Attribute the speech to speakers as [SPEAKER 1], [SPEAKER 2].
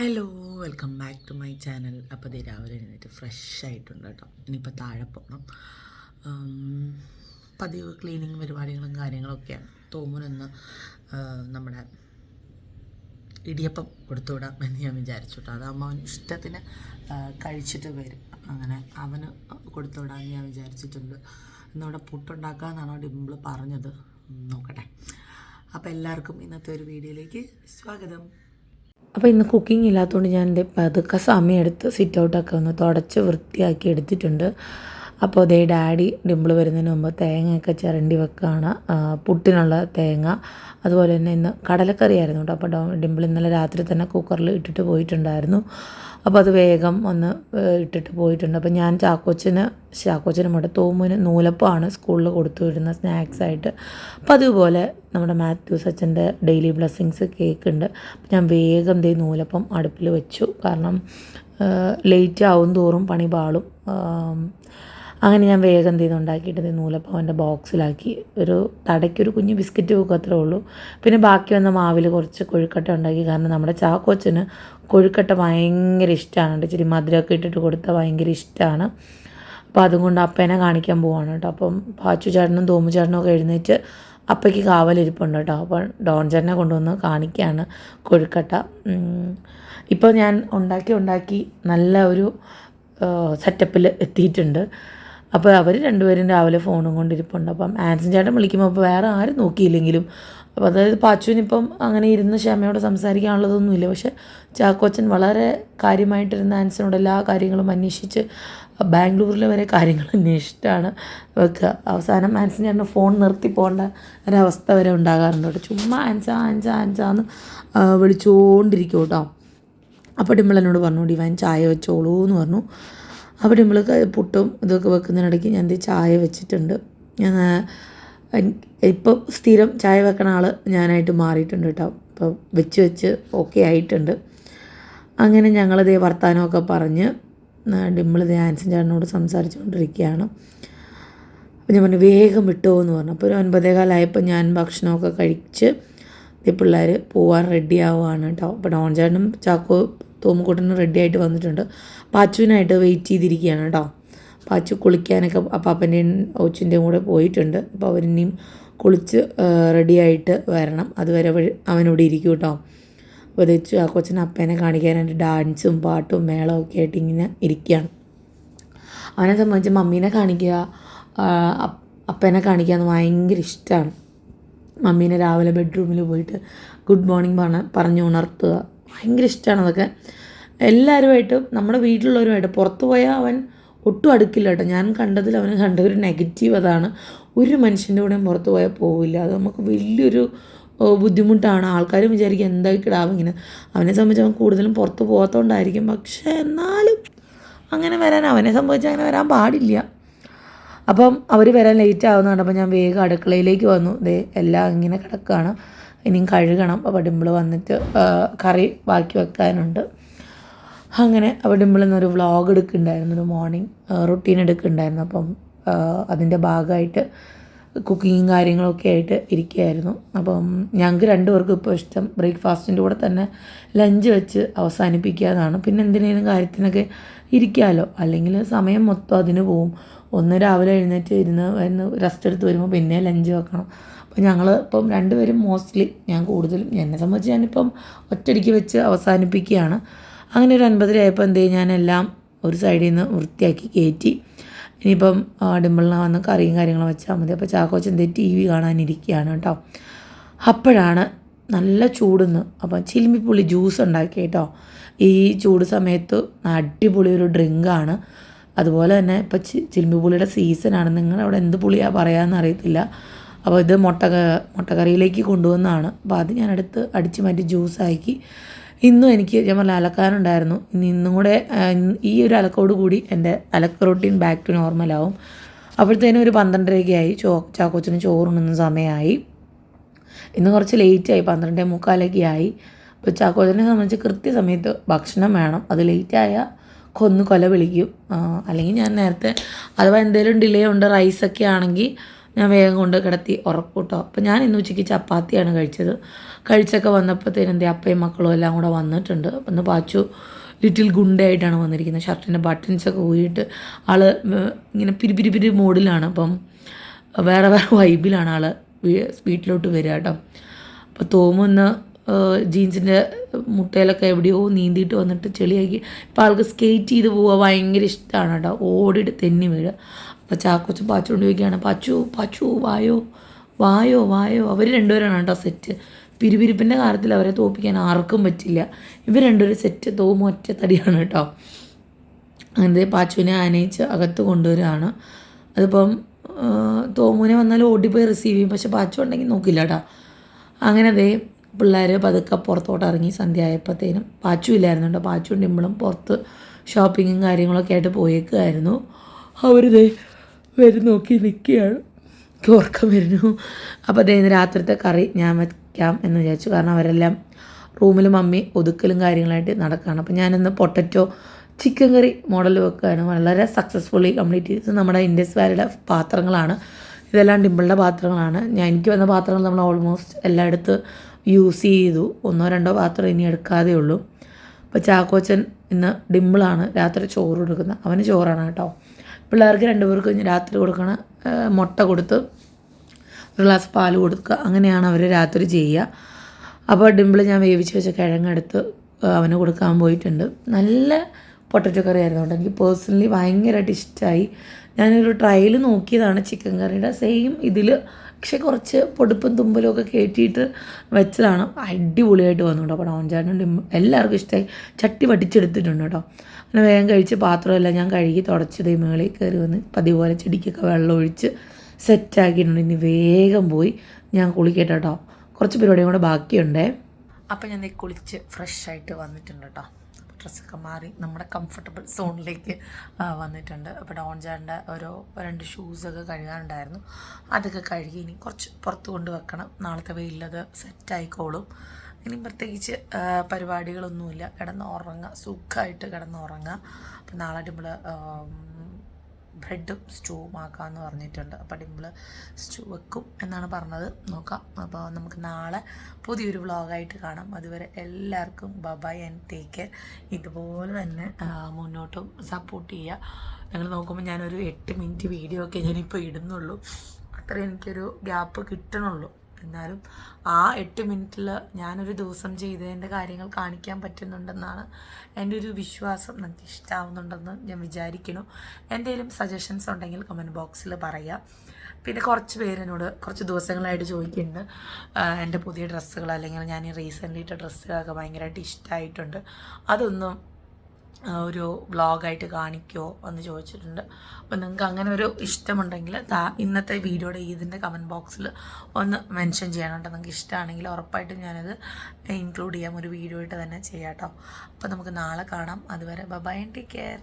[SPEAKER 1] Hello welcome back to my channel അപ്പോൾ ഇത് രാവിലെ എഴുന്നേറ്റ് ഫ്രഷ് ആയിട്ടുണ്ട് കേട്ടോ. ഇനിയിപ്പോൾ താഴെ പോകണം പതിവ് ക്ലീനിങ് പരിപാടികളും കാര്യങ്ങളൊക്കെയാണ്. തോമുനെന്ന് നമ്മുടെ ഇടിയപ്പം കൊടുത്തുവിടാം എന്ന് ഞാൻ വിചാരിച്ചു കേട്ടോ. അതാകുമ്പോൾ അവൻ ഇഷ്ടത്തിന് കഴിച്ചിട്ട് വരും. അങ്ങനെ അവന് കൊടുത്തുവിടാമെന്ന് ഞാൻ വിചാരിച്ചിട്ടുണ്ട്. ഇന്നിവിടെ പുട്ടുണ്ടാക്കാമെന്നാണ് ഡിമ്പിൾ പറഞ്ഞത്. നോക്കട്ടെ. അപ്പോൾ എല്ലാവർക്കും ഇന്നത്തെ ഒരു വീഡിയോയിലേക്ക് സ്വാഗതം. അപ്പോൾ ഇന്ന് കുക്കിംഗ് ഇല്ലാത്തതുകൊണ്ട് ഞാൻ എന്റെ പതുക്കെ സമയമെടുത്ത് സിറ്റ് ഔട്ടൊക്കെ ഒന്ന് തുടച്ച് വൃത്തിയാക്കി എടുത്തിട്ടുണ്ട്. അപ്പോൾ അതേ ഡാഡി ഡിമ്പിൾ വരുന്നതിന് മുമ്പ് തേങ്ങയൊക്കെ ചിരണ്ടി വെക്കുകയാണ്. പുട്ടിനുള്ള തേങ്ങ. അതുപോലെ തന്നെ ഇന്ന് കടലക്കറി ആയിരുന്നു കേട്ടോ. അപ്പോൾ ഡിമ്പിൾ ഇന്നലെ രാത്രി തന്നെ കുക്കറിൽ ഇട്ടിട്ട് പോയിട്ടുണ്ടായിരുന്നു. അപ്പോൾ അത് വേഗം ഒന്ന് ഇട്ടിട്ട് പോയിട്ടുണ്ട്. അപ്പോൾ ഞാൻ ചാക്കോച്ചന് ചാക്കോച്ചന് കൂടെ തോമുവിന് നൂലപ്പമാണ് സ്കൂളിൽ കൊടുത്തു വിടുന്ന സ്നാക്സ് ആയിട്ട്. അപ്പോൾ അതുപോലെ നമ്മുടെ മാത്യൂസ് അച്ഛന്റെ ഡെയിലി ബ്ലെസ്സിങ്സ് കേക്ക് ഉണ്ട്. അപ്പോൾ ഞാൻ വേഗം ദേ നൂലപ്പം അടുപ്പിൽ വെച്ചു. കാരണം ലേറ്റ് ആവും തോറും പണി പാളും. അങ്ങനെ ഞാൻ വേഗം ചെയ്ത്? ഉണ്ടാക്കിയിട്ട് നൂലപ്പവന്റെ ബോക്സിലാക്കി. ഒരു തടയ്ക്കൊരു കുഞ്ഞ് ബിസ്ക്കറ്റ് വെക്കും അത്രേ ഉള്ളൂ. പിന്നെ ബാക്കി വന്ന മാവിൽ കുറച്ച് കൊഴുക്കട്ട ഉണ്ടാക്കി. കാരണം നമ്മുടെ ചാക്കോച്ചന് കൊഴുക്കട്ട ഭയങ്കര ഇഷ്ടമാണ് ഇച്ചിരി മധുരമൊക്കെ ഇട്ടിട്ട് കൊടുത്താൽ ഭയങ്കര ഇഷ്ടമാണ്. അപ്പോൾ അതും കൊണ്ട് അപ്പേനെ കാണിക്കാൻ പോവാണ് കേട്ടോ. അപ്പം പാച്ചു ചേട്ടനും തോമു ചേട്ടനും ഒക്കെ എഴുന്നേറ്റ് അപ്പയ്ക്ക് കാവലിരിപ്പുണ്ട് കേട്ടോ. അപ്പോൾ ഡോൺ ചേട്ടനെ കൊണ്ടുവന്ന് കാണിക്കുകയാണ് കൊഴുക്കട്ട. ഇപ്പോൾ ഞാൻ ഉണ്ടാക്കി ഉണ്ടാക്കി നല്ല ഒരു സെറ്റപ്പിൽ എത്തിയിട്ടുണ്ട്. അപ്പോൾ അവർ രണ്ടുപേരും രാവിലെ ഫോണും കൊണ്ടിരിപ്പുണ്ട്. അപ്പം ആൻസൺ ചേട്ടൻ വിളിക്കുമ്പോൾ അപ്പോൾ വേറെ ആരും നോക്കിയില്ലെങ്കിലും അപ്പോൾ അതായത് പാച്ചുവിനിപ്പം അങ്ങനെ ഇരുന്ന് ക്ഷമയോട് സംസാരിക്കാനുള്ളതൊന്നുമില്ല. പക്ഷേ ചാക്കോച്ചൻ വളരെ കാര്യമായിട്ടിരുന്ന ആൻസനോട് എല്ലാ കാര്യങ്ങളും അന്വേഷിച്ച് ബാംഗ്ലൂരിലെ വരെ കാര്യങ്ങൾ അന്വേഷിച്ചിട്ടാണ് വെക്കുക. അവസാനം ആൻസൻ ചേട്ടന് ഫോൺ നിർത്തി പോകേണ്ട ഒരവസ്ഥ വരെ ഉണ്ടാകാറുണ്ട്. കേട്ടോ ചുമ്മാ ആൻസ ആൻസ ആൻസ എന്ന് വിളിച്ചുകൊണ്ടിരിക്കും കേട്ടോ. അപ്പോൾ ഡിമ്പിൾ പറഞ്ഞു ഡിവൈൻ ചായ വെച്ചോളൂ എന്ന് പറഞ്ഞു. അപ്പോൾ നമ്മൾ പുട്ടും ഇതൊക്കെ വെക്കുന്നതിനിടയ്ക്ക് ഞാൻ ചായ വെച്ചിട്ടുണ്ട്. ഞാൻ ഇപ്പോൾ സ്ഥിരം ചായ വെക്കണ ആൾ ഞാനായിട്ട് മാറിയിട്ടുണ്ട് കേട്ടോ. അപ്പോൾ വെച്ച് വെച്ച് ഓക്കെ ആയിട്ടുണ്ട്. അങ്ങനെ ഞങ്ങളിതേ വർത്തമാനമൊക്കെ പറഞ്ഞ് ഡിമ്പിളിതേ ആൻസൻ ചേട്ടനോട് സംസാരിച്ചുകൊണ്ടിരിക്കുകയാണ്. അപ്പോൾ ഞാൻ പറഞ്ഞു വേഗം വിട്ടോ എന്ന് പറഞ്ഞു. അപ്പോൾ ഒരു ഒൻപതേകാലായപ്പോൾ ഞാൻ ഭക്ഷണമൊക്കെ കഴിച്ച് ഈ പിള്ളേർ പോവാൻ റെഡി ആവുകയാണ് കേട്ടോ. അപ്പോൾ ഡോൺ ചേട്ടനും ചാക്കോ തോമുകൂട്ടനും റെഡി ആയിട്ട് വന്നിട്ടുണ്ട്. പാച്ചുവിനായിട്ട് വെയിറ്റ് ചെയ്തിരിക്കുകയാണ് കേട്ടോ. പാച്ചു കുളിക്കാനൊക്കെ അപ്പാപ്പന്റെയും ഓച്ചിന്റെയും കൂടെ പോയിട്ടുണ്ട്. അപ്പോൾ അവരിനിയും കുളിച്ച് റെഡി ആയിട്ട് വരണം. അതുവരെ അവനോട് ഇരിക്കും കേട്ടോ. അപ്പോൾ ഇത് ചാക്കോച്ചൻ അപ്പേനെ കാണിക്കാനായിട്ട് ഡാൻസും പാട്ടും മേളവും ഒക്കെ ആയിട്ട് ഇങ്ങനെ ഇരിക്കുകയാണ്. അവനെ സംബന്ധിച്ച് മമ്മീനെ കാണിക്കുക അപ്പനെ കാണിക്കുക എന്ന് ഭയങ്കര ഇഷ്ടമാണ് മമ്മീനെ രാവിലെ ബെഡ്റൂമിൽ പോയിട്ട് ഗുഡ് മോർണിംഗ് പറഞ്ഞ് പറഞ്ഞു ഉണർത്തുക. ഭയങ്കര ഇഷ്ടമാണ് അതൊക്കെ. എല്ലാവരുമായിട്ടും നമ്മുടെ വീട്ടിലുള്ളവരുമായിട്ട് പുറത്തു പോയാൽ അവൻ ഒട്ടും അടുക്കില്ല കേട്ടോ. ഞാൻ കണ്ടതിൽ അവന് കണ്ട ഒരു നെഗറ്റീവ് അതാണ്. ഒരു മനുഷ്യന്റെ കൂടെയും പുറത്ത് പോയാൽ പോവില്ല. അത് നമുക്ക് വലിയൊരു ബുദ്ധിമുട്ടാണ്. ആൾക്കാർ വിചാരിക്കും എന്തായി ഇങ്ങനെ. അവനെ സംബന്ധിച്ച് അവൻ കൂടുതലും പുറത്ത് പോകാത്തതുകൊണ്ടായിരിക്കും പക്ഷേ എന്നാലും അങ്ങനെ വരാൻ അവനെ സംബന്ധിച്ച് അങ്ങനെ വരാൻ പാടില്ല. അപ്പം അവർ വരാൻ ലേറ്റ് ആവുന്നുണ്ട് അപ്പം ഞാൻ വേഗം അടുക്കളയിലേക്ക് വന്നു. ദേ എല്ലാം ഇങ്ങനെ കിടക്കുകയാണ് ഇനിയും കഴുകണം. അപ്പോൾ ഡിമ്പിൾ വന്നിട്ട് കറി ബാക്കി വെക്കാനുണ്ട്. അങ്ങനെ അപ്പോൾ ഡിമ്പിൾ എന്നൊരു വ്ളോഗ് എടുക്കുന്നുണ്ടായിരുന്നു ഒരു മോർണിംഗ് റുട്ടീൻ എടുക്കുന്നുണ്ടായിരുന്നു. അപ്പം അതിന്റെ ഭാഗമായിട്ട് കുക്കിങ്ങും കാര്യങ്ങളൊക്കെ ആയിട്ട് ഇരിക്കുകയായിരുന്നു. അപ്പം ഞങ്ങൾക്ക് രണ്ടുപേർക്കും ഇപ്പോൾ ഇഷ്ടം ബ്രേക്ക്ഫാസ്റ്റിന്റെ കൂടെ തന്നെ ലഞ്ച് വെച്ച് അവസാനിപ്പിക്കാതാണ് പിന്നെ എന്തിനേലും കാര്യത്തിനൊക്കെ ഇരിക്കാമല്ലോ അല്ലെങ്കിൽ സമയം മൊത്തം അതിന് പോവും. ഒന്ന് രാവിലെ എഴുന്നേറ്റ് ഇരുന്ന് റെസ്റ്റ് എടുത്ത് വരുമ്പോൾ പിന്നെ ലഞ്ച് വെക്കണം. അപ്പോൾ ഞങ്ങൾ ഇപ്പം രണ്ടുപേരും മോസ്റ്റ്ലി ഞാൻ കൂടുതലും എന്നെ സംബന്ധിച്ച് ഞാനിപ്പം ഒറ്റയടിക്ക് വെച്ച് അവസാനിപ്പിക്കുകയാണ്. അങ്ങനെ ഒരു അൻപതരയായപ്പോൾ എന്ത് ചെയ്യും ഞാനെല്ലാം ഒരു സൈഡിൽ നിന്ന് വൃത്തിയാക്കി കയറ്റി ഇനിയിപ്പം ഡിമ്പിളിന് വന്ന് കറിയും കാര്യങ്ങളും വെച്ചാൽ മതി. അപ്പോൾ ചാക്കോച്ച് എന്ത് ടി വി കാണാനിരിക്കുകയാണ് കേട്ടോ. അപ്പോഴാണ് നല്ല ചൂടുന്ന് അപ്പം ചിലിമ്പിപ്പുള്ളി ജ്യൂസ് ഉണ്ടാക്കി കേട്ടോ ഈ ചൂട് സമയത്ത് അടിപൊളി ഒരു ഡ്രിങ്കാണ് അതുപോലെ തന്നെ ഇപ്പം ചി ചിലിമ്പിപ്പുള്ളിയുടെ സീസണാണ് നിങ്ങളവിടെ എന്ത് പുളിയാണ് പറയാമെന്ന് അറിയത്തില്ല. അപ്പോൾ ഇത് മുട്ട മുട്ടക്കറിയിലേക്ക് കൊണ്ടുവന്നതാണ്. അപ്പോൾ അത് ഞാൻ എടുത്ത് അടിച്ച് മാറ്റി ജ്യൂസാക്കി. ഇന്നും എനിക്ക് ഞാൻ പറഞ്ഞ അലക്കാനുണ്ടായിരുന്നു. ഇനി ഇന്നും കൂടെ ഈ ഒരു അലക്കോട് കൂടി എന്റെ അലക്ക് റൊട്ടീൻ ബാക്ക് ടു നോർമലാവും അപ്പോഴത്തേനും ഒരു പന്ത്രണ്ടരയൊക്കെ ആയി. ചോ ചാക്കോച്ചിന് ചോറുണ്ണുന്ന സമയമായി. ഇന്ന് കുറച്ച് ലേറ്റായി പന്ത്രണ്ടേ മുക്കാലൊക്കെ ആയി. അപ്പോൾ ചാക്കോച്ചനെ സംബന്ധിച്ച് കൃത്യസമയത്ത് ഭക്ഷണം വേണം. അത് ലേറ്റായാൽ കൊന്ന് കൊല വിളിക്കും. അല്ലെങ്കിൽ ഞാൻ നേരത്തെ അഥവാ എന്തെങ്കിലും ഡിലേ ഉണ്ട് റൈസൊക്കെ ആണെങ്കിൽ
[SPEAKER 2] ഞാൻ വേഗം കൊണ്ട് കിടത്തി ഉറക്കൂട്ടോ അപ്പം ഞാൻ ഇന്ന് ഉച്ചയ്ക്ക് ചപ്പാത്തിയാണ് കഴിച്ചത്. കഴിച്ചൊക്കെ വന്നപ്പോഴത്തേനും എന്റെ അപ്പയും മക്കളും എല്ലാം കൂടെ വന്നിട്ടുണ്ട്. അപ്പം ഇന്ന് പാച്ചു ലിറ്റിൽ ഗുണ്ടയായിട്ടാണ് വന്നിരിക്കുന്നത്. ഷർട്ടിന്റെ ബട്ടൺസൊക്കെ ഊരിയിട്ട് ആൾ ഇങ്ങനെ പിരി പിരി മോഡിലാണ്. അപ്പം വേറെ വേറെ വൈബിലാണ് ആൾ വീട്ടിലോട്ട് വരിക കേട്ടോ. അപ്പോൾ തോമുന്ന ജീൻസിന്റെ മുട്ടയിലൊക്കെ എവിടെയോ നീന്തിയിട്ട് വന്നിട്ട് ചെളിയാക്കി. ഇപ്പോൾ ആൾക്ക് സ്കേറ്റ് ചെയ്ത് പോവുക ഭയങ്കര ഇഷ്ടമാണ് കേട്ടോ. ഓടിയിട്ട് തെന്നി വീഴുക. അപ്പോൾ ചാക്കോച്ച് പാച്ചുകൊണ്ട് ചോദിക്കുകയാണ് പാച്ചു പാച്ചു വായോ വായോ വായോ. അവർ രണ്ടുപേരാണ് കേട്ടോ സെറ്റ് പിരിപിരിപ്പിന്റെ കാര്യത്തിൽ അവരെ തോപ്പിക്കാൻ ആർക്കും പറ്റില്ല. ഇവർ രണ്ടുപേരും സെറ്റ് തോമ ഒറ്റ തടിയാണ് കേട്ടോ. അങ്ങനത്തെ പാച്ചുവിനെ ആനയിച്ച് അകത്ത് കൊണ്ടുവരികയാണ്. അതിപ്പം തോമുവിനെ വന്നാൽ ഓടിപ്പോയി റിസീവ് ചെയ്യും. പക്ഷെ പാച്ചു ഉണ്ടെങ്കിൽ നോക്കില്ല കേട്ടോ. അങ്ങനെ അതേ പിള്ളേർ പതുക്കെ പുറത്തോട്ട് ഇറങ്ങി സന്ധ്യ ആയപ്പോഴത്തേനും പാച്ചു ഇല്ലായിരുന്നു കേട്ടോ. പാച്ചും ഡിമ്പിളും പുറത്ത് ഷോപ്പിങ്ങും കാര്യങ്ങളൊക്കെ ആയിട്ട് പോയേക്കുമായിരുന്നു അവരിതേ വരും നോക്കി നിൽക്കുകയാണ്. ഓർക്കം വരുന്നു. അപ്പോൾ അതേ രാത്രിത്തെ കറി ഞാൻ വയ്ക്കാം എന്ന് വിചാരിച്ചു. കാരണം അവരെല്ലാം റൂമിൽ മമ്മി ഒതുക്കലും കാര്യങ്ങളായിട്ട് നടക്കുകയാണ്. അപ്പോൾ ഞാനിന്ന് പൊട്ടറ്റോ ചിക്കൻ കറി മോഡൽ വെക്കുകയാണ്. വളരെ സക്സസ്ഫുള്ളി കംപ്ലീറ്റ് ചെയ്തത് നമ്മുടെ ഇൻഡസ് വാലിയുടെ പാത്രങ്ങളാണ്. ഇതെല്ലാം ഡിമ്പിളുടെ പാത്രങ്ങളാണ്. ഞാൻ എനിക്ക് വന്ന പാത്രങ്ങൾ നമ്മൾ ഓൾമോസ്റ്റ് എല്ലായിടത്ത് യൂസ് ചെയ്തു. ഒന്നോ രണ്ടോ പാത്രം ഇനി എടുക്കാതെ ഉള്ളൂ. അപ്പോൾ ചാക്കോച്ചൻ ഇന്ന് ഡിമ്പിളാണ് രാത്രി ചോറ് കൊടുക്കുന്നത്. അവന് ചോറാണ് കേട്ടോ. പിള്ളേർക്ക് രണ്ടുപേർക്കും രാത്രി കൊടുക്കണ മുട്ട കൊടുത്ത് ഒരു ഗ്ലാസ് പാൽ കൊടുക്കുക. അങ്ങനെയാണ് അവർ രാത്രി ചെയ്യുക. അപ്പോൾ ഡിമ്പിൾ ഞാൻ വേവിച്ച് വെച്ച കിഴങ്ങെടുത്ത് അവന് കൊടുക്കാൻ പോയിട്ടുണ്ട്. നല്ല പൊട്ടറ്റോ കറി ആയിരുന്നു കേട്ടോ. എനിക്ക് പേഴ്സണലി ഭയങ്കരമായിട്ട് ഇഷ്ടമായി ഞാനൊരു ട്രയൽ നോക്കിയതാണ് ചിക്കൻ കറിയുടെ. സെയിം ഇതിൽ പക്ഷെ കുറച്ച് പൊടുപ്പും തുമ്പലും ഒക്കെ കയറ്റിയിട്ട് വെച്ചതാണ്. അടിപൊളിയായിട്ട് വന്നു കേട്ടോ. അപ്പോൾ ഡോൺചാനും ഡിം എല്ലാവർക്കും ഇഷ്ടമായി ചട്ടി വടിച്ചെടുത്തിട്ടുണ്ട് കേട്ടോ. അങ്ങനെ വേഗം കഴിച്ച് പാത്രമെല്ലാം ഞാൻ കഴുകി തുടച്ചത് മേളിൽ കയറി വന്ന് പതിവ് പോലെ ചെടിക്കൊക്കെ വെള്ളം ഒഴിച്ച് സെറ്റാക്കിയിട്ടുണ്ട് ഇനി വേഗം പോയി ഞാൻ കുളിക്കട്ടെ കേട്ടോ കുറച്ച് പരിപാടിയും കൂടെ ബാക്കിയുണ്ടേ.
[SPEAKER 1] അപ്പം ഞാൻ കുളിച്ച് ഫ്രഷ് ആയിട്ട് വന്നിട്ടുണ്ട് കേട്ടോ ഡ്രസ്സൊക്കെ മാറി നമ്മുടെ കംഫർട്ടബിൾ സോണിലേക്ക് വന്നിട്ടുണ്ട്. അപ്പോൾ ഡോൺ ചാടേണ്ട ഓരോ രണ്ട് ഷൂസൊക്കെ കഴുകാനുണ്ടായിരുന്നു. അതൊക്കെ കഴുകി ഇനി കുറച്ച് പുറത്ത് കൊണ്ട് വെക്കണം. നാളത്തെ വെയിലത് സെറ്റായിക്കോളും ഇനി പ്രത്യേകിച്ച് പരിപാടികളൊന്നുമില്ല. കിടന്ന് ഉറങ്ങുക. സുഖമായിട്ട് കിടന്ന് ഉറങ്ങുക. അപ്പം നാളെ നമ്മൾ ബ്രെഡും സ്റ്റൂവും ആക്കാമെന്ന് പറഞ്ഞിട്ടുണ്ട്. അപ്പം നമ്മൾ സ്റ്റൂ വെക്കും എന്നാണ് പറഞ്ഞത്. നോക്കാം. അപ്പോൾ നമുക്ക് നാളെ പുതിയൊരു വ്ളോഗായിട്ട് കാണാം. അതുവരെ എല്ലാവർക്കും ബബായ് ആൻഡ് ടേക്ക് കെയർ. ഇതുപോലെ തന്നെ മുന്നോട്ടും സപ്പോർട്ട് ചെയ്യുക. നിങ്ങൾ നോക്കുമ്പോൾ ഞാനൊരു എട്ട് മിനിറ്റ് വീഡിയോ ഒക്കെ ഞാനിപ്പോൾ ഇടുന്നുള്ളൂ. അത്ര എനിക്കൊരു ഗ്യാപ്പ് കിട്ടണുള്ളൂ. എന്നാലും ആ എട്ട് മിനിറ്റിൽ ഞാനൊരു ദിവസം ചെയ്തതിന്റെ കാര്യങ്ങൾ കാണിക്കാൻ പറ്റുന്നുണ്ടെന്നാണ് എന്റെ ഒരു വിശ്വാസം നിങ്ങൾക്ക് ഇഷ്ടമാവുന്നുണ്ടെന്ന് ഞാൻ വിചാരിക്കുന്നു. എന്തെങ്കിലും സജഷൻസ് ഉണ്ടെങ്കിൽ കമന്റ് ബോക്സിൽ പറയുക പിന്നെ കുറച്ച് പേരെന്നോട് കുറച്ച് ദിവസങ്ങളായിട്ട് ചോദിക്കുന്നുണ്ട്. എന്റെ പുതിയ ഡ്രസ്സുകൾ അല്ലെങ്കിൽ ഞാൻ ഈ റീസെന്റ് ഇട്ട ഡ്രസ്സുകളൊക്കെ ഭയങ്കരമായിട്ട് ഇഷ്ടമായിട്ടുണ്ട് അതൊന്നും ഒരു വ്ളോഗായിട്ട് കാണിക്കുമോ എന്ന് ചോദിച്ചിട്ടുണ്ട്. അപ്പോൾ നിങ്ങൾക്ക് അങ്ങനെ ഒരു ഇഷ്ടമുണ്ടെങ്കിൽ താ ഇന്നത്തെ വീഡിയോയുടെ ഇതിന്റെ കമന്റ് ബോക്സിൽ ഒന്ന് മെൻഷൻ ചെയ്യണം കേട്ടോ. നിങ്ങൾക്ക് ഇഷ്ടമാണെങ്കിൽ ഉറപ്പായിട്ടും ഞാനത് ഇൻക്ലൂഡ് ചെയ്യാം. ഒരു വീഡിയോ ആയിട്ട് തന്നെ ചെയ്യാം കേട്ടോ. അപ്പോൾ നമുക്ക് നാളെ കാണാം. അതുവരെ ബൈ ടേക്ക് കെയർ